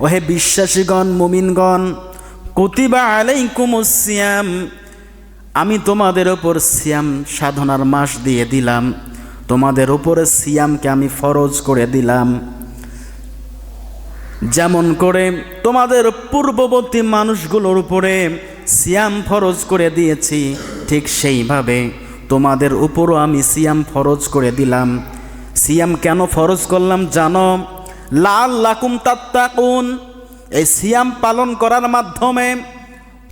ওহে বিশ্বাসীগণ, মুমিনগণ, কুতিবা আলাইকুম সিয়াম। আমি তোমাদের ওপর সিয়াম সাধনার মাস দিয়ে দিলাম। তোমাদের উপরে সিয়ামকে আমি ফরজ করে দিলাম। যেমন করে তোমাদের পূর্ববর্তী মানুষগুলোর উপরে সিয়াম ফরজ করে দিয়েছি, ঠিক সেইভাবে তোমাদের উপরও আমি সিয়াম ফরজ করে দিলাম। সিয়াম কেন ফরজ করলাম জানো? লাল লাকুম তাত্তাকুন। এই সিয়াম পালন করার মাধ্যমে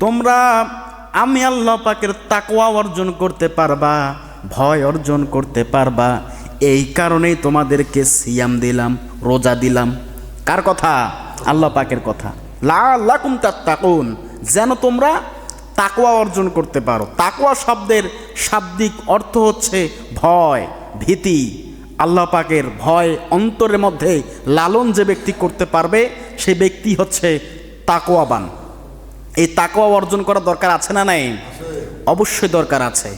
তোমরা আমি আল্লাহ পাকের তাকওয়া অর্জন করতে পারবা, ভয় অর্জন করতে পারবা। এই কারণেই তোমাদেরকে সিয়াম দিলাম, রোজা দিলাম। কার কথা? আল্লাহ পাকের কথা। লাল লাকুম তাত্তাকুন। যেন তোমরা তাকওয়া অর্জন করতে পারো। তাকওয়া শব্দের শাব্দিক অর্থ হচ্ছে ভয়, ভীতি। আল্লাহ পাকের ভয় অন্তরের মধ্যে লালন যে ব্যক্তি করতে পারবে সে ব্যক্তি হচ্ছে তাকোয়াবান এই তাকোয়া অর্জন করা দরকার আছে না নাই? অবশ্যই দরকার আছে।